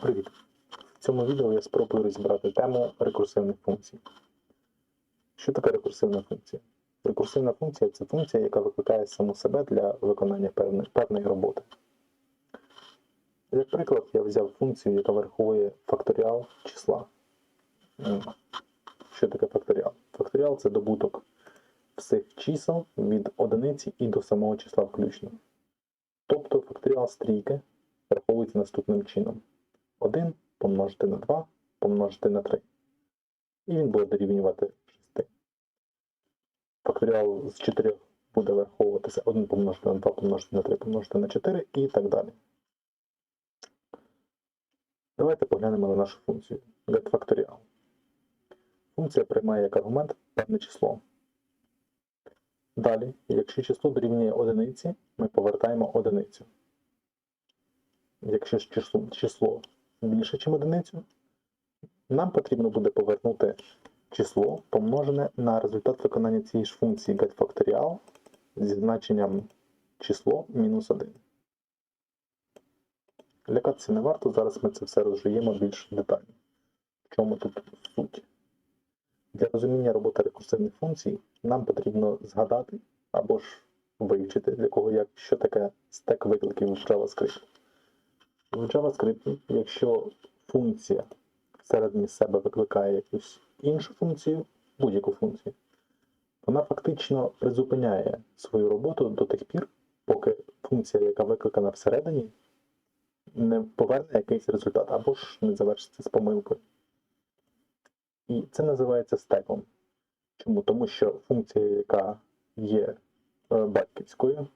Привіт! В цьому відео я спробую розібрати тему рекурсивних функцій. Що таке рекурсивна функція? Рекурсивна функція це функція, яка викликає саму себе для виконання певної, роботи. Як приклад, я взяв функцію, яка враховує факторіал числа. Що таке факторіал? Факторіал це добуток всіх чисел від одиниці і до самого числа включно. Тобто факторіал стрійки враховується наступним чином. 1 помножити на 2 помножити на 3. І він буде дорівнювати 6. Факторіал з 4 буде враховуватися 1 помножити на 2 помножити на 3 помножити на 4 і так далі. Давайте поглянемо на нашу функцію getFactorial. Функція приймає як аргумент певне число. Далі, якщо число дорівнює одиниці, ми повертаємо одиницю. Якщо число більше, ніж одиницю, нам потрібно буде повернути число, помножене на результат виконання цієї ж функції getFactorial зі значенням число мінус 1. Лякатися не варто, зараз ми це все розжуємо більш детально. В чому тут суть? Для розуміння роботи рекурсивних функцій нам потрібно згадати або ж вивчити, для кого як, що таке стек викликів в JavaScript. В JavaScript, якщо функція всередині себе викликає якусь іншу функцію, будь-яку функцію, вона фактично призупиняє свою роботу до тих пір, поки функція, яка викликана всередині, не поверне якийсь результат або ж не завершиться з помилкою. І це називається стеком. Чому? Тому що функція, яка є е, батьківською,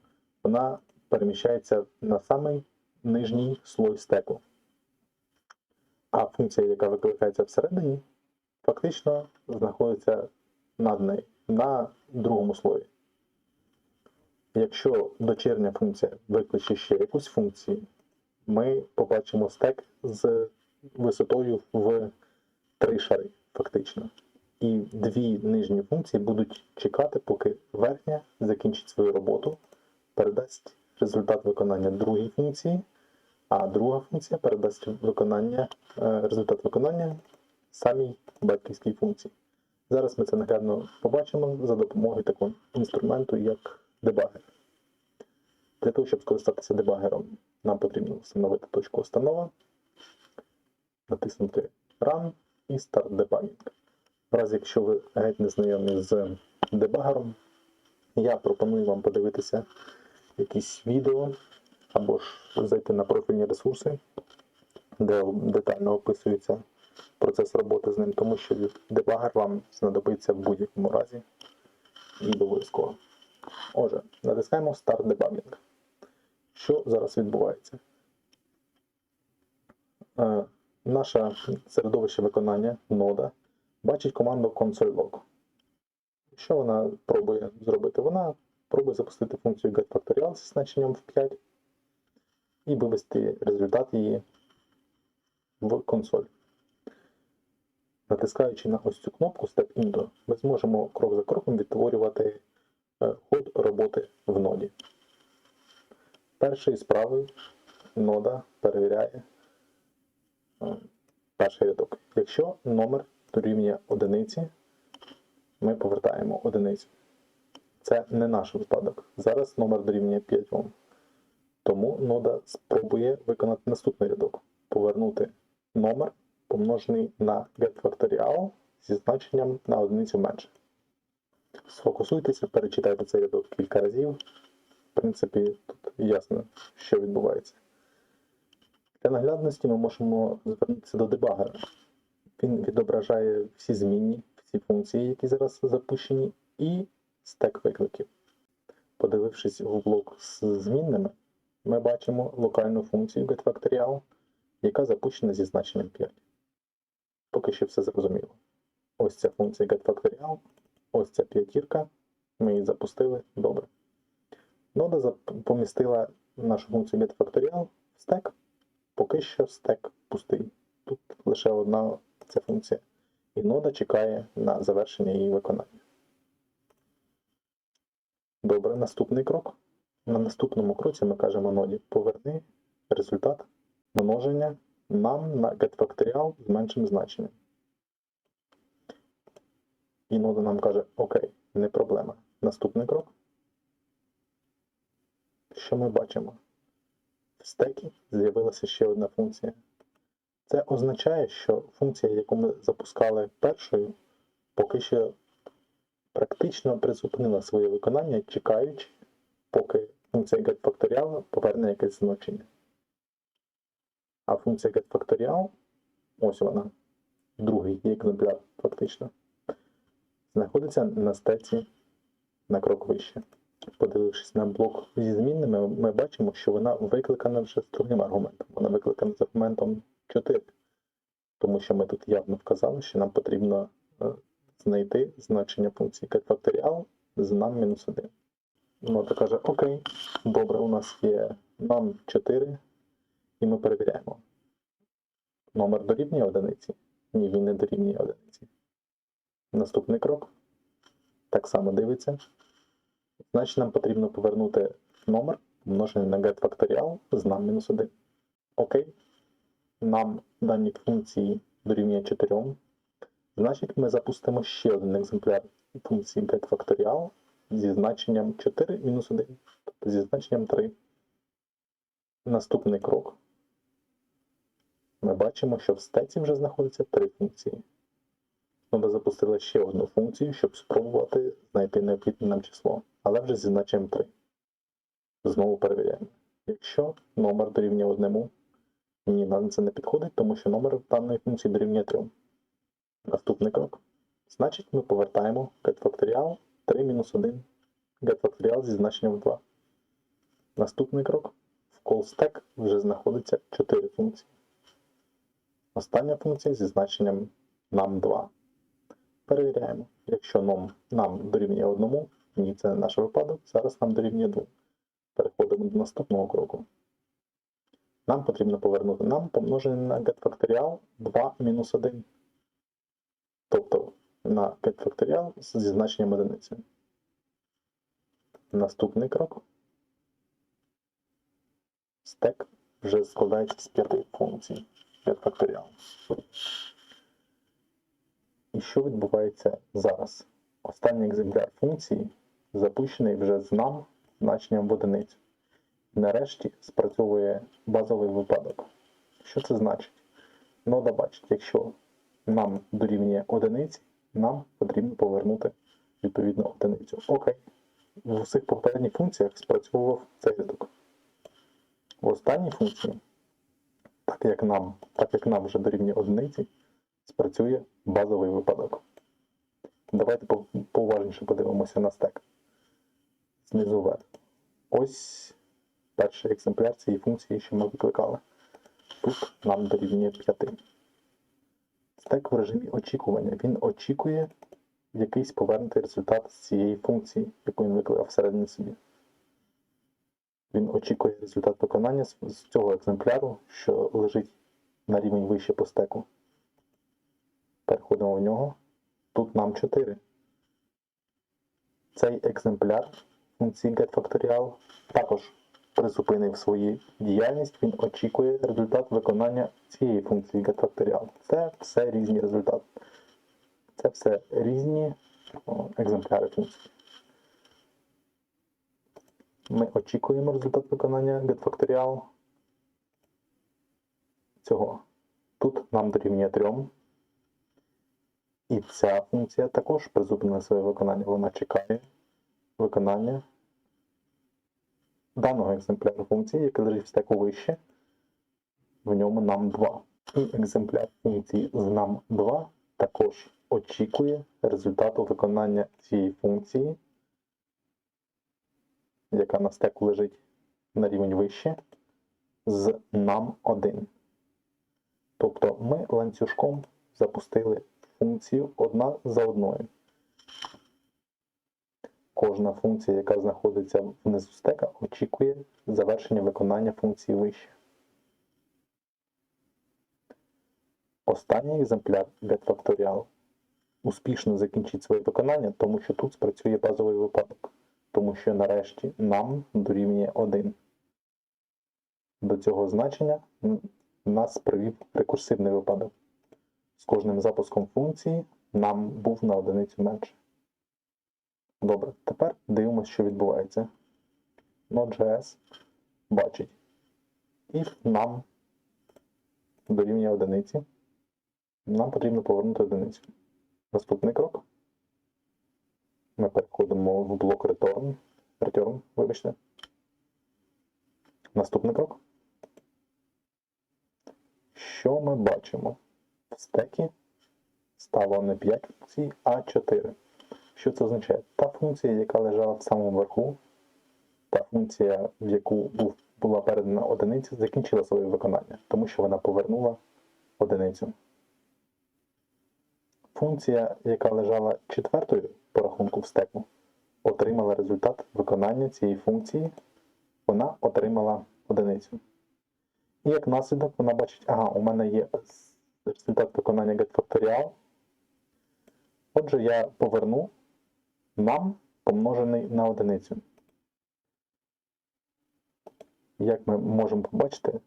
вона переміщається на самий нижній слой стеку. А функція, яка викликається всередині, фактично знаходиться над нею, на другому слої. Якщо дочірня функція викличе ще якусь функцію, ми побачимо стек з висотою в три шари, фактично. І дві нижні функції будуть чекати, поки верхня закінчить свою роботу, передасть результат виконання другій функції, а друга функція передасть виконання, е, результат виконання самій батьківській функції. Зараз ми це наглядно побачимо за допомогою такого інструменту, як дебагер. Для того, щоб скористатися дебагером, нам потрібно встановити точку установа, натиснути Run і Start Debugging. В разі, якщо ви геть не знайомі з дебагером, я пропоную вам подивитися якісь відео або ж зайти на профільні ресурси, де детально описується процес роботи з ним, тому що дебагер вам знадобиться в будь-якому разі і обов'язково. Отже, натискаємо Start Debugging. Що зараз відбувається? Е, наше середовище виконання нода бачить команду console.log. Що вона пробує зробити? Вона пробує запустити функцію getFactorial зі значенням в 5 і вивести результат її в консоль. Натискаючи на ось цю кнопку Step Into, ми зможемо крок за кроком відтворювати е, ход роботи в ноді. Першою справою нода перевіряє е, перший рядок. Якщо номер дорівнює одиниці, ми повертаємо одиницю. Це не наш випадок. Зараз номер дорівнює 5 Ом. Тому нода спробує виконати наступний рядок. Повернути номер, помножений на getFactorial зі значенням на одиницю менше. Сфокусуйтеся, перечитайте цей рядок кілька разів. В принципі, тут ясно, що відбувається. Для наглядності ми можемо звернутися до дебагера. Він відображає всі змінні, всі функції, які зараз запущені, і стек викликів. Подивившись в блок з змінними, ми бачимо локальну функцію getFactorial, яка запущена зі значенням 5. Поки що все зрозуміло. Ось ця функція getFactorial, ось ця п'ятірка. Ми її запустили. Добре. Нода помістила нашу функцію getFactorial в стек. Поки що стек пустий. Тут лише одна ця функція. І нода чекає на завершення її виконання. Добре, наступний крок. На наступному кроці ми кажемо ноді поверни результат множення нам на getFactorial з меншим значенням. І нода нам каже, окей, не проблема. Наступний крок. Що ми бачимо? В стекі з'явилася ще одна функція. Це означає, що функція, яку ми запускали першою, поки що практично призупинила своє виконання, чекаючи, поки функція getFactorial поверне якесь значення. А функція getFactorial, ось вона, другий екземпляр, фактично, знаходиться на стеці на крок вище. Подивившись на блок зі змінними, ми бачимо, що вона викликана вже з другим аргументом. Вона викликана з аргументом 4. Тому що ми тут явно вказали, що нам потрібно е, знайти значення функції getFactorial з нам-1. Нота каже, окей, добре, у нас є нам 4, і ми перевіряємо. Номер дорівнює одиниці? Ні, він не дорівнює одиниці. Наступний крок. Так само дивиться. Значить, нам потрібно повернути номер, помножений на getFactorial з нам-1. Окей. Нам дані функції дорівнює 4. Значить, ми запустимо ще один екземпляр функції getFactorial зі значенням 4 мінус 1, тобто зі значенням 3. Наступний крок. Ми бачимо, що в стеці вже знаходиться три функції. Нода запустила ще одну функцію, щоб спробувати знайти необхідне нам число, але вже зі значенням 3. Знову перевіряємо. Якщо номер дорівнює 1, ні, нам це не підходить, тому що номер даної функції дорівнює 3. Наступний крок. Значить, ми повертаємо getFactorial 3 мінус 1 getFactorial зі значенням 2. Наступний крок. В callStack вже знаходиться 4 функції. Остання функція зі значенням нам2. Перевіряємо. Якщо нам, нам дорівнює 1, ні, це не наш випадок, зараз нам дорівнює 2. Переходимо до наступного кроку. Нам потрібно повернути нам помножене на getFactorial 2 мінус 1. Тобто на getFactorial зі значенням одиниці. Наступний крок. Стек вже складається з п'яти функцій getFactorial. І що відбувається зараз? Останній екземпляр функції запущений вже з нам значенням в одиницю. Нарешті спрацьовує базовий випадок. Що це значить? Нода бачить, якщо нам дорівнює одиниці, нам потрібно повернути відповідно одиницю. Окей. В усіх попередніх функціях спрацьовував цей рядок. В останній функції, так як нам, так як нам вже дорівнює одиниці, спрацює базовий випадок. Давайте по- поуважніше подивимося на стек. Знизу вверх. Ось перший екземпляр цієї функції, що ми викликали. Тут нам дорівнює 5. Стек в режимі очікування. Він очікує якийсь повернутий результат з цієї функції, яку він викликав всередині собі. Він очікує результат виконання з цього екземпляру, що лежить на рівень вище по стеку. Переходимо в нього. Тут нам 4. Цей екземпляр функції getFactorial також призупинив свою діяльність. Він очікує результат виконання цієї функції getFactorial. Це все різні результати. Це все різні екземпляри функції. Ми очікуємо результат виконання getFactorial цього. Тут нам дорівнює 3. І ця функція також призупинила своє виконання. Вона чекає виконання даного екземпляру функції, який лежить в стеку вище. В ньому нам 2. І екземпляр функції з нам 2 також очікує результату виконання цієї функції, яка на стеку лежить на рівень вище, з нам 1. Тобто ми ланцюжком запустили функцію одна за одною. Кожна функція, яка знаходиться внизу стека, очікує завершення виконання функції вище. Останній екземпляр getFactorial успішно закінчить своє виконання, тому що тут спрацює базовий випадок, тому що нарешті нам дорівнює 1. До цього значення нас привів рекурсивний випадок. З кожним запуском функції нам був на одиницю менше. Добре, тепер дивимося, що відбувається. Node.js бачить. If нам дорівнює одиниці, нам потрібно повернути одиницю. Наступний крок. Ми переходимо в блок return. Return, вибачте. Наступний крок. Що ми бачимо? В стекі стало не 5 функцій, а 4. Що це означає? Та функція, яка лежала в самому верху, та функція, в яку була передана одиниця, закінчила своє виконання, тому що вона повернула одиницю. Функція, яка лежала четвертою по рахунку в стеку, отримала результат виконання цієї функції, вона отримала одиницю. І як наслідок вона бачить, ага, у мене є результат виконання getFactorial. Отже, я поверну нам помножений на одиницю. Як ми можемо побачити,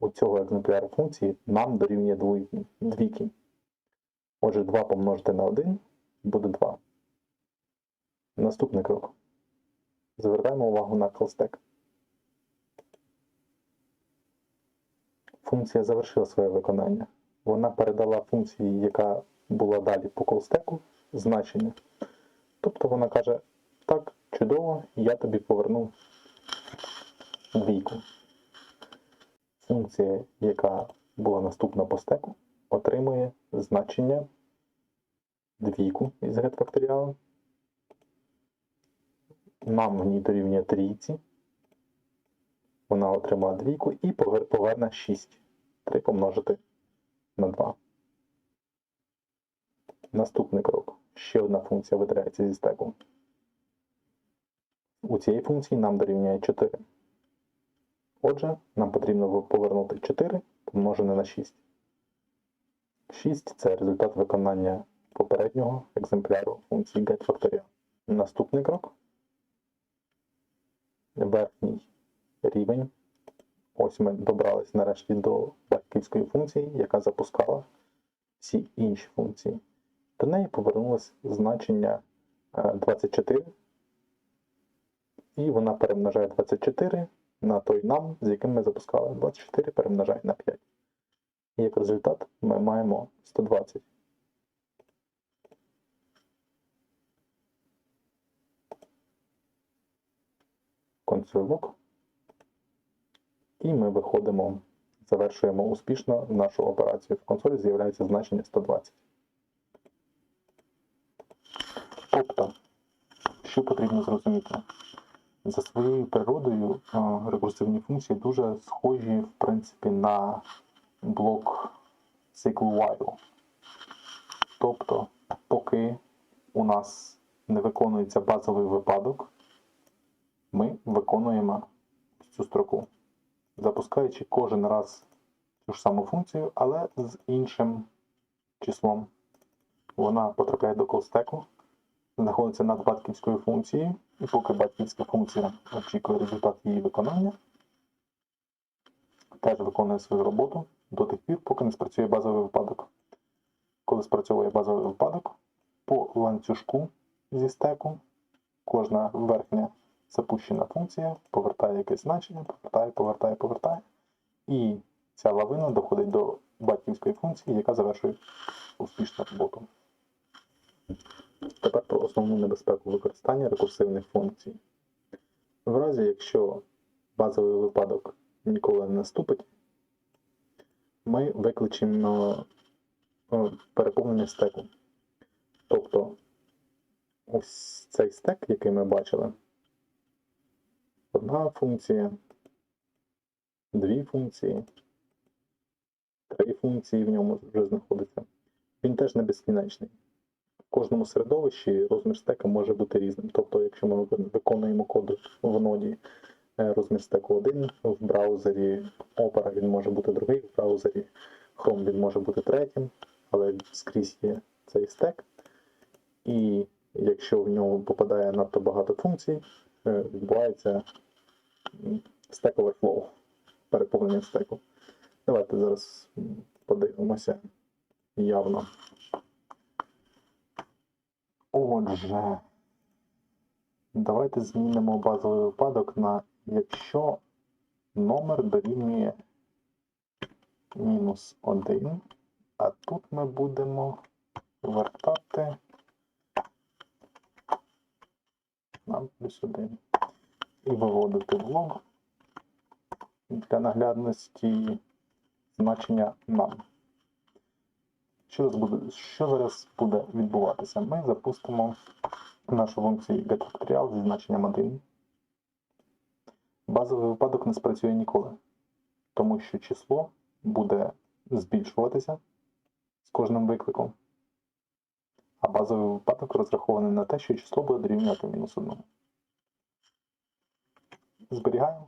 у цього екземпляру функції нам дорівнює двійки. Отже, 2 помножити на 1 буде 2. Наступний крок. Звертаємо увагу на callstack. Функція завершила своє виконання. Вона передала функції, яка була далі по callstack, значення. Тобто вона каже: так, чудово, я тобі поверну двійку. Функція, яка була наступна по стеку, отримує значення двійку із getFactorial. Нам в ній дорівнює трійці. Вона отримала двійку і поверне 6. 3 помножити на 2. Наступний крок. Ще одна функція видаляється зі стеку. У цієї функції нам дорівнює 4. Отже, нам потрібно повернути 4 помножене на 6. 6 це результат виконання попереднього екземпляру функції getFactorial. Наступний крок. Верхній рівень. Ось ми добрались нарешті до батьківської функції, яка запускала всі інші функції. До неї повернулось значення е, 24, і вона перемножає 24 на той нам, з яким ми запускали. 24 перемножає на 5. І як результат ми маємо 120. Консоль-лог. І ми виходимо, завершуємо успішно нашу операцію. В консолі з'являється значення 120. Тобто, що потрібно зрозуміти? За своєю природою е, рекурсивні функції дуже схожі, в принципі, на блок циклу while. Тобто, поки у нас не виконується базовий випадок, ми виконуємо цю строку, запускаючи кожен раз ту ж саму функцію, але з іншим числом. Вона потрапляє до колстеку, знаходиться над батьківською функцією, і поки батьківська функція очікує результат її виконання, теж виконує свою роботу до тих пір, поки не спрацює базовий випадок. Коли спрацьовує базовий випадок, по ланцюжку зі стеку кожна верхня запущена функція повертає якесь значення, повертає, повертає, повертає. І ця лавина доходить до батьківської функції, яка завершує успішну роботу. Тепер про основну небезпеку використання рекурсивних функцій. В разі, якщо базовий випадок ніколи не наступить, ми викличемо е, переповнення стеку. Тобто ось цей стек, який ми бачили, одна функція, дві функції, три функції в ньому вже знаходиться. Він теж не безкінечний. Кожному середовищі розмір стека може бути різним. Тобто, якщо ми виконуємо код в ноді е, розмір стеку 1, в браузері Opera він може бути другий, в браузері Chrome він може бути третім, але скрізь є цей стек. І якщо в нього попадає надто багато функцій, е, відбувається Stack Overflow, переповнення стеку. Давайте зараз подивимося явно. Отже, давайте змінимо базовий випадок на якщо номер дорівнює мінус 1, а тут ми будемо вертати на плюс 1 і виводити в лог для наглядності значення нам. Що буде, що зараз буде відбуватися? Ми запустимо нашу функцію getFactorial зі значенням 1. Базовий випадок не спрацює ніколи, тому що число буде збільшуватися з кожним викликом. А базовий випадок розрахований на те, що число буде дорівнювати мінус 1. Зберігаємо.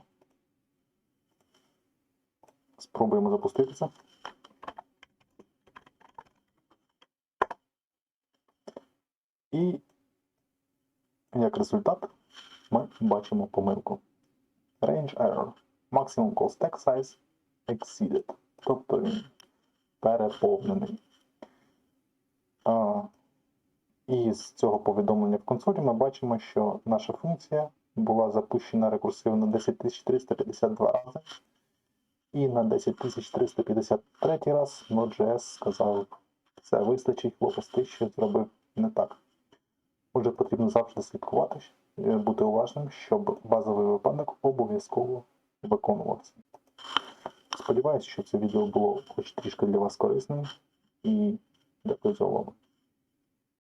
Спробуємо запуститися. І як результат ми бачимо помилку. Range error. Maximum call stack size exceeded. Тобто він переповнений. А, і з цього повідомлення в консолі ми бачимо, що наша функція була запущена рекурсивно 10352 рази. І на 10353 раз Node.js сказав, все вистачить, хлопець, ти щось зробив не так. Отже, потрібно завжди слідкувати, е, бути уважним, щоб базовий випадок обов'язково виконувався. Сподіваюсь, що це відео було хоч трішки для вас корисним і дякую за увагу.